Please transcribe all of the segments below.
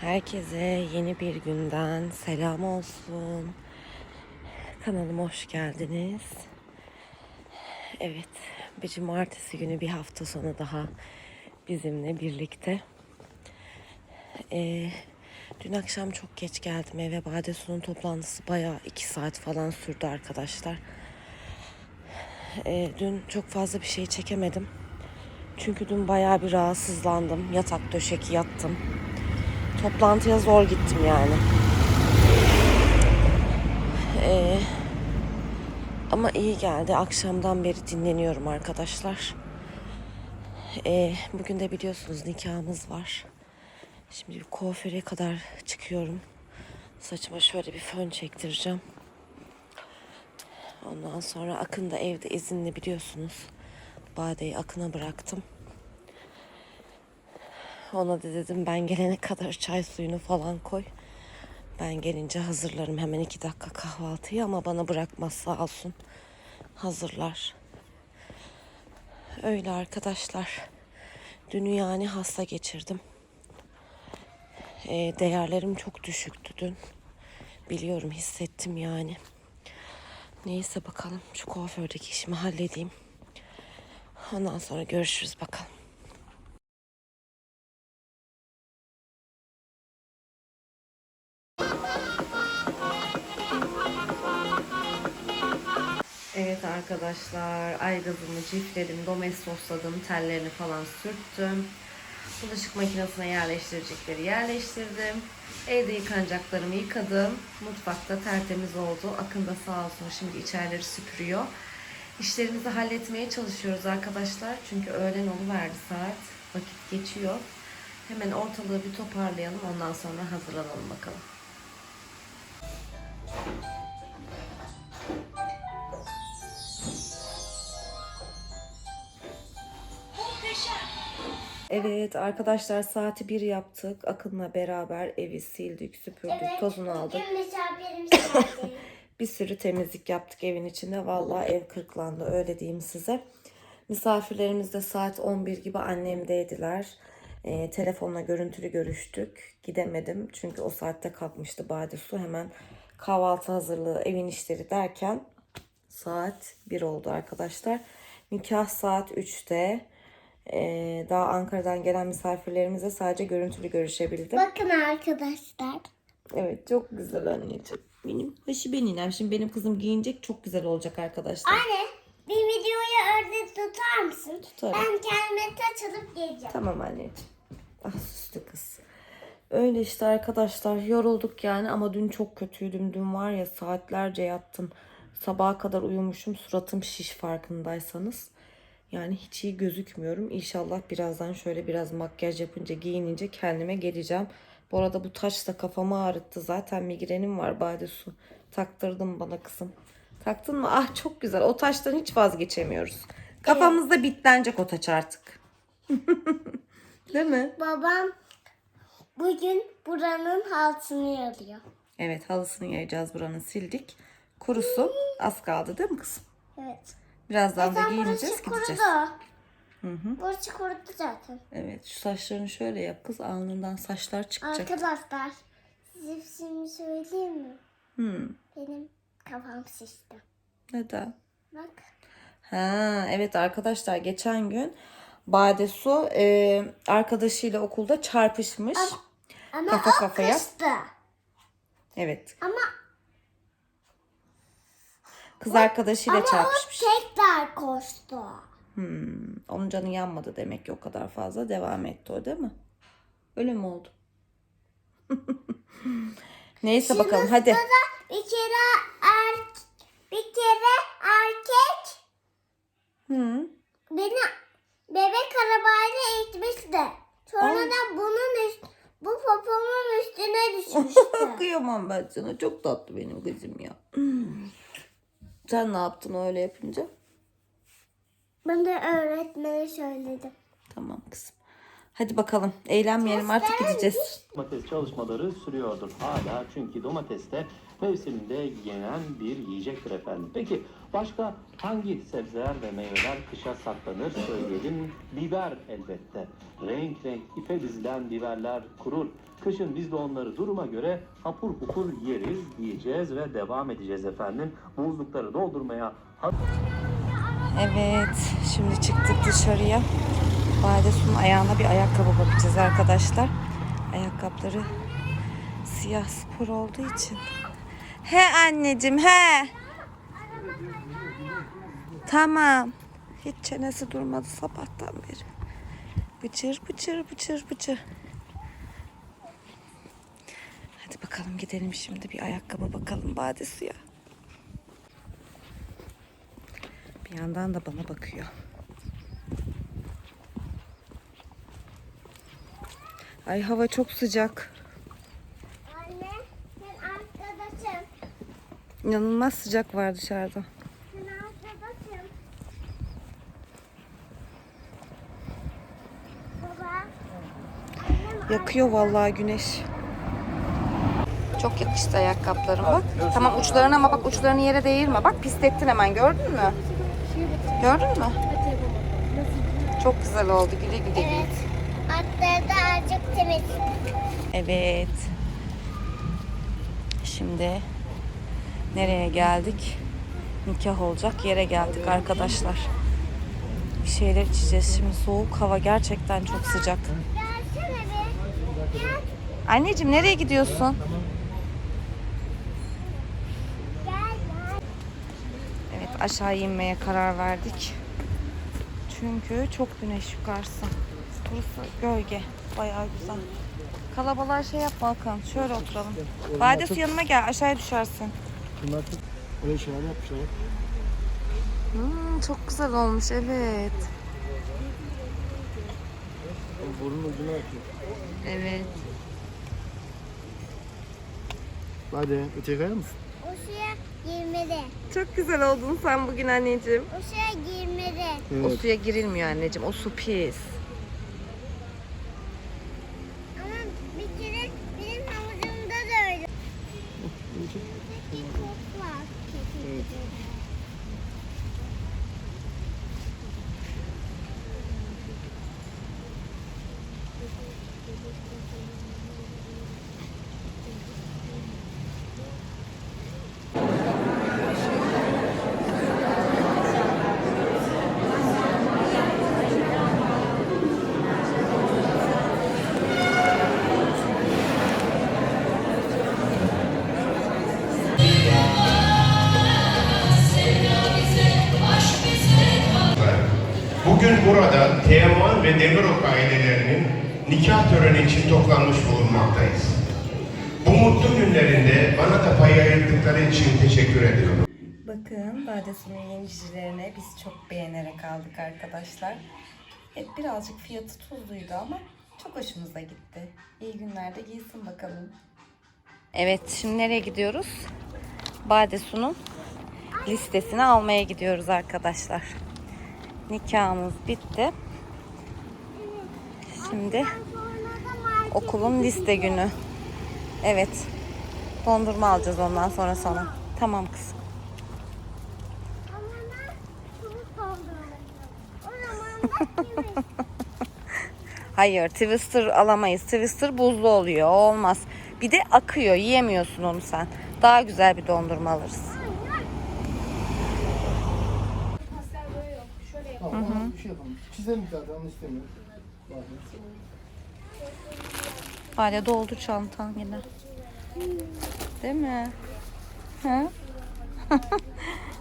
Herkese yeni bir günden selam olsun. Kanalıma hoş geldiniz. Evet, bir cumartesi günü bir hafta sonu daha bizimle birlikte. Ee, dün akşam çok geç geldim eve. Badesu'nun toplantısı bayağı iki saat falan sürdü arkadaşlar. Ee, dün çok fazla bir şey çekemedim. Çünkü dün bayağı bir rahatsızlandım. Yatak döşek yattım. Toplantıya zor gittim yani. Ee, ama iyi geldi. Akşamdan beri dinleniyorum arkadaşlar. Ee, bugün de biliyorsunuz nikahımız var. Şimdi bir kuaföre kadar çıkıyorum. Saçıma şöyle bir fön çektireceğim. Ondan sonra Akın da evde izinli biliyorsunuz. Bade'yi Akın'a bıraktım. Ona da dedim ben gelene kadar çay suyunu falan koy. Ben gelince hazırlarım hemen iki dakika kahvaltıyı ama bana bırakmaz sağ olsun. Hazırlar. Öyle arkadaşlar. Dünü yani hasta geçirdim. Ee, değerlerim çok düşüktü dün. Biliyorum hissettim yani. Neyse bakalım şu kuafördeki işimi halledeyim. Ondan sonra görüşürüz bakalım. Arkadaşlar, aygazımı cifledim, domestosladım, tellerini falan sürttüm. Bulaşık makinesine yerleştirecekleri yerleştirdim. Evde yıkanacaklarımı yıkadım. Mutfakta tertemiz oldu. Akın da sağ olsun şimdi içerileri süpürüyor. İşlerimizi halletmeye çalışıyoruz arkadaşlar. Çünkü öğlen oluverdi saat. Vakit geçiyor. Hemen ortalığı bir toparlayalım. Ondan sonra hazırlanalım bakalım. Evet arkadaşlar saati bir yaptık. Akın'la beraber evi sildik, süpürdük, tozunu aldık. Bir sürü temizlik yaptık evin içinde. Vallahi ev kırklandı öyle diyeyim size. Misafirlerimiz de saat 11 gibi annemdeydiler. Ee, telefonla görüntülü görüştük. Gidemedim çünkü o saatte kalkmıştı Badesu. Hemen kahvaltı hazırlığı, evin işleri derken saat 1 oldu arkadaşlar. Nikah saat 3'te. Ee, daha Ankara'dan gelen misafirlerimizle sadece görüntülü görüşebildim. Bakın arkadaşlar. Evet çok güzel anneciğim. Benim hoşu benim. Şimdi benim kızım giyinecek çok güzel olacak arkadaşlar. Anne bir videoyu orada tutar mısın? Tutarım. Ben kendime taç alıp geleceğim. Tamam anneciğim. Ah süslü kız. Öyle işte arkadaşlar yorulduk yani ama dün çok kötüydüm. Dün var ya saatlerce yattım. Sabaha kadar uyumuşum. Suratım şiş farkındaysanız. Yani hiç iyi gözükmüyorum. İnşallah birazdan şöyle biraz makyaj yapınca giyinince kendime geleceğim. Bu arada bu taş da kafamı ağrıttı. Zaten migrenim var Badesu. Taktırdım bana kızım. Taktın mı? Ah çok güzel. O taştan hiç vazgeçemiyoruz. Kafamızda bitlenecek o taç artık. Değil mi? Babam bugün buranın altını yarıyor. Evet halısını yayacağız buranın sildik. Kurusun. Az kaldı değil mi kızım? Evet. Birazdan da Zaten giyineceğiz burası gideceğiz. kurudu. Burası kurudu zaten. Evet şu saçlarını şöyle yap kız alnından saçlar çıkacak. Arkadaşlar size bir şey söyleyeyim mi? Hmm, Benim kafam şişti. neden? Bak. Ha evet arkadaşlar geçen gün Badesu e, arkadaşıyla okulda çarpışmış. Ama Kafa o kafaya. kızdı. Evet Ama kız arkadaşıyla ama çarpışmış. o tekrar koştu. Hmm, onun canı yanmadı demek ki o kadar fazla devam etti o değil mi? Öyle mi oldu? Neyse bakalım hadi. Bir kere er, bir kere erkek Hı. beni bebek arabayla itmişti. Sonra Ay. da bunun üst, bu popomun üstüne düşmüştü. Kıyamam ben sana. Çok tatlı benim kızım ya. Sen ne yaptın öyle yapınca? ben de öğretmene söyledim. Tamam kızım. Hadi bakalım. Eğlenmeyelim artık gideceğiz. Domates çalışmaları sürüyordur hala çünkü domateste mevsiminde yenen bir yiyecektir efendim. Peki başka hangi sebzeler ve meyveler kışa saklanır söyleyelim. Biber elbette. Renk renk ipe dizilen biberler kurur. Kışın biz de onları duruma göre hapur hupur yeriz, yiyeceğiz ve devam edeceğiz efendim. Buzlukları doldurmaya Evet, şimdi çıktık dışarıya. Badesun'un ayağına bir ayakkabı bakacağız arkadaşlar. Ayakkabıları siyah spor olduğu için. He anneciğim he. Tamam. Hiç çenesi durmadı sabahtan beri. Bıçır bıçır bıçır bıçır. Hadi bakalım gidelim şimdi bir ayakkabı bakalım Badesu'ya. Bir yandan da bana bakıyor. Ay hava çok sıcak. Anne sen arkadaşım. İnanılmaz sıcak var dışarıda. Yakıyor vallahi güneş. Çok yakıştı ayakkabılarım bak. Tamam uçlarına ama bak uçlarını yere değirme. Bak pislettin hemen gördün mü? Gördün mü? Çok güzel oldu. Güle güle. Evet. Atları da azıcık temiz. Evet. Şimdi nereye geldik? Nikah olacak yere geldik arkadaşlar. Bir şeyler içeceğiz şimdi. Soğuk hava gerçekten çok sıcak. Anneciğim nereye gidiyorsun? Evet aşağı inmeye karar verdik. Çünkü çok güneş yukarısı. Burası gölge. Bayağı güzel. Kalabalığa şey yapma Hakan. Şöyle oturalım. Bade su yanıma gel. Aşağıya düşersin. Bunlar çok öyle şeyler yapmışlar. Hmm, çok güzel olmuş evet. O Burnun ucuna atıyor. Evet. Hadi öteye kayar mısın? O suya girmedi. Çok güzel oldun sen bugün anneciğim. O suya girmedi. O Evet. suya girilmiyor anneciğim. O su pis. Teoman ve Demirok ailelerinin nikah töreni için toplanmış bulunmaktayız. Bu mutlu günlerinde bana da pay ayırdıkları için teşekkür ediyorum. Bakın Badesu'nun yenicilerine biz çok beğenerek aldık arkadaşlar. Evet birazcık fiyatı tuzluydu ama çok hoşumuza gitti. İyi günlerde giysin bakalım. Evet şimdi nereye gidiyoruz? Badesu'nun listesini almaya gidiyoruz arkadaşlar. Nikahımız bitti. Şimdi okulun liste günü. Evet. Dondurma alacağız ondan sonra sana. Tamam kızım. Hayır, Twister alamayız. Twister buzlu oluyor. Olmaz. Bir de akıyor. Yiyemiyorsun onu sen. Daha güzel bir dondurma alırız. Tamam, ona bir şey yapalım. Çizelim zaten onu istemiyorum. Hale doldu çantan yine. Değil mi? Hı?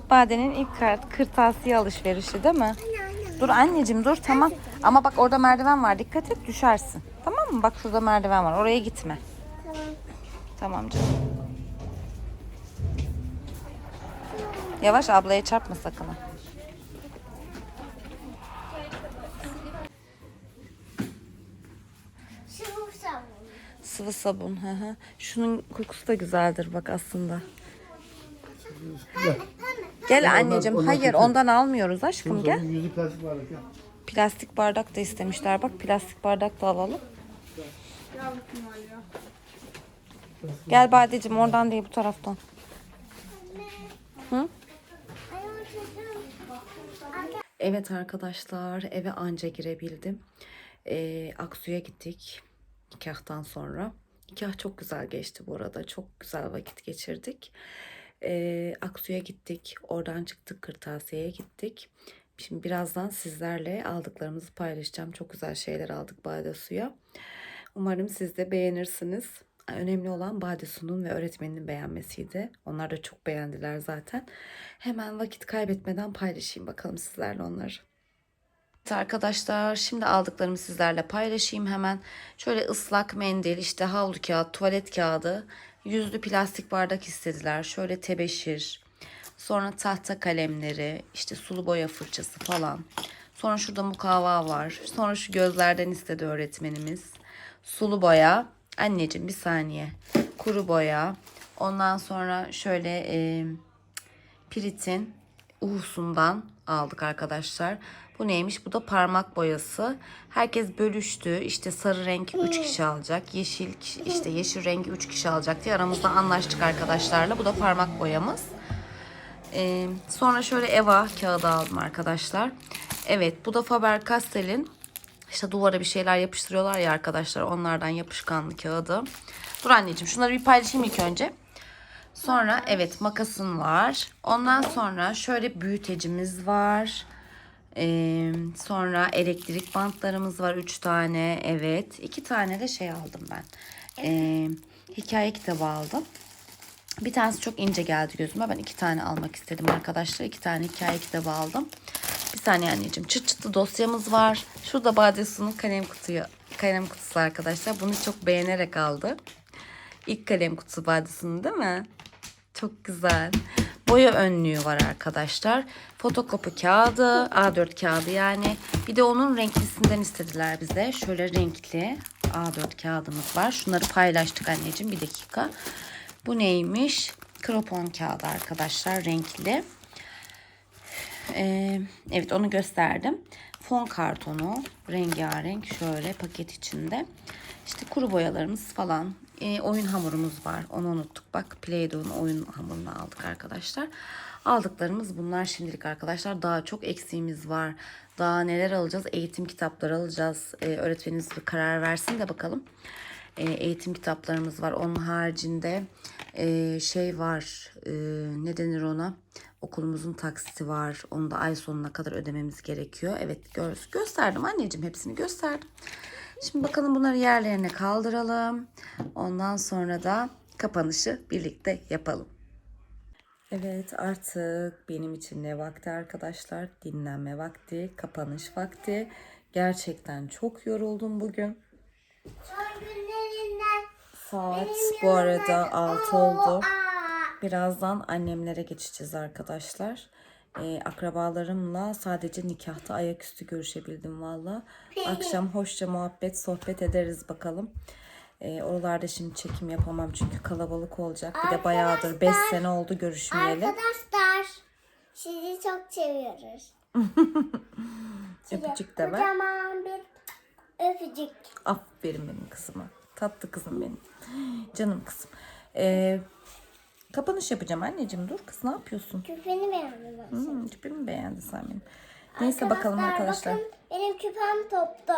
Bade'nin ilk kart kırtasiye alışverişi değil mi? Dur anneciğim dur tamam. Ama bak orada merdiven var. Dikkat et düşersin. Tamam mı? Bak şurada merdiven var. Oraya gitme. Tamam. Tamam canım. Yavaş ablaya çarpma sakın. ha. Sıvı sabun. Sıvı sabun. Hı hı. Şunun kokusu da güzeldir bak aslında. Gel anneciğim. ondan Hayır kötü. ondan almıyoruz aşkım gel. yüzü plastik ya. Plastik bardak da istemişler. Bak plastik bardak da alalım. Gel Badeciğim oradan değil bu taraftan. Hı? Evet arkadaşlar eve anca girebildim. Ee, Aksu'ya gittik nikahtan sonra. Nikah çok güzel geçti bu arada. Çok güzel vakit geçirdik. Ee, Aksu'ya gittik. Oradan çıktık Kırtasiye'ye gittik. Şimdi birazdan sizlerle aldıklarımızı paylaşacağım. Çok güzel şeyler aldık Bade Su'ya. Umarım siz de beğenirsiniz. Önemli olan Bade Su'nun ve öğretmeninin beğenmesiydi. Onlar da çok beğendiler zaten. Hemen vakit kaybetmeden paylaşayım bakalım sizlerle onları. Evet Arkadaşlar şimdi aldıklarımı sizlerle paylaşayım hemen. Şöyle ıslak mendil, işte havlu kağıt, tuvalet kağıdı, yüzlü plastik bardak istediler. Şöyle tebeşir, sonra tahta kalemleri, işte sulu boya fırçası falan. Sonra şurada mukavva var. Sonra şu gözlerden istedi öğretmenimiz. Sulu boya. Anneciğim bir saniye. Kuru boya. Ondan sonra şöyle e, Pirit'in uhusundan aldık arkadaşlar. Bu neymiş? Bu da parmak boyası. Herkes bölüştü. İşte sarı renk 3 kişi alacak. Yeşil kişi- işte yeşil rengi 3 kişi alacak diye aramızda anlaştık arkadaşlarla. Bu da parmak boyamız. Ee, sonra şöyle Eva kağıdı aldım arkadaşlar. Evet bu da Faber-Castell'in işte duvara bir şeyler yapıştırıyorlar ya arkadaşlar. Onlardan yapışkanlı kağıdı. Dur anneciğim şunları bir paylaşayım ilk önce. Sonra evet makasın var. Ondan sonra şöyle büyütecimiz var. Ee, sonra elektrik bantlarımız var. Üç tane evet. iki tane de şey aldım ben. Ee, hikaye kitabı aldım. Bir tanesi çok ince geldi gözüme. Ben iki tane almak istedim arkadaşlar. İki tane hikaye kitabı aldım. Bir saniye anneciğim. Çıt çıtlı dosyamız var. Şurada Badesu'nun kalem kutuyu, kalem kutusu arkadaşlar. Bunu çok beğenerek aldı. İlk kalem kutusu Badesu'nun değil mi? Çok güzel. Boya önlüğü var arkadaşlar. Fotokopi kağıdı, A4 kağıdı yani. Bir de onun renklisinden istediler bize. Şöyle renkli A4 kağıdımız var. Şunları paylaştık anneciğim bir dakika. Bu neymiş? Kropon kağıdı arkadaşlar renkli. Ee, evet onu gösterdim. Fon kartonu rengarenk şöyle paket içinde. İşte kuru boyalarımız falan. Ee, oyun hamurumuz var. Onu unuttuk. Bak Play-Doh'un oyun hamurunu aldık arkadaşlar. Aldıklarımız bunlar şimdilik arkadaşlar. Daha çok eksiğimiz var. Daha neler alacağız? Eğitim kitapları alacağız. Ee, öğretmenimiz bir karar versin de bakalım. Ee, eğitim kitaplarımız var. Onun haricinde e, şey var. e, ne denir ona? Okulumuzun taksiti var. Onu da ay sonuna kadar ödememiz gerekiyor. Evet gö gösterdim anneciğim hepsini gösterdim. Şimdi bakalım bunları yerlerine kaldıralım. Ondan sonra da kapanışı birlikte yapalım. Evet artık benim için ne vakti arkadaşlar? Dinlenme vakti, kapanış vakti. Gerçekten çok yoruldum bugün. Saat bu arada yanımda- 6 Oo, oldu. Birazdan annemlere geçeceğiz arkadaşlar. Ee, akrabalarımla sadece nikahta ayaküstü görüşebildim valla. Akşam hoşça muhabbet sohbet ederiz bakalım. Ee, oralarda şimdi çekim yapamam çünkü kalabalık olacak. Bir de bayağıdır 5 sene oldu görüşmeyeli. Arkadaşlar sizi çok seviyoruz. Size Öpücük de ver. Kocaman bir öpücük. Aferin benim kızıma. Tatlı kızım benim. Canım kızım. Ee, kapanış yapacağım anneciğim. Dur kız ne yapıyorsun? Küpeni beğendim ben. Hmm, küpemi beğendi sen benim. Neyse bakalım arkadaşlar. Bakın benim küpem toptu.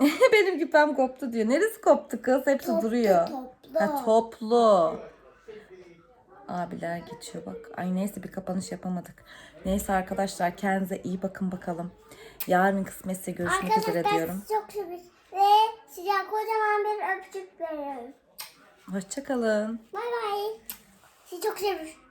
Benim küpem koptu diyor. Neresi koptu kız? Hepsi Toplu, duruyor. toplu. Ha toplu. Abiler geçiyor bak. Ay neyse bir kapanış yapamadık. Neyse arkadaşlar kendinize iyi bakın bakalım. Yarın kısmetse görüşmek üzere Arkadaşlar diyorum. sizi çok seviyoruz. Ve size kocaman bir öpücük veriyoruz. Hoşçakalın. Bay bay. Sizi çok seviyoruz.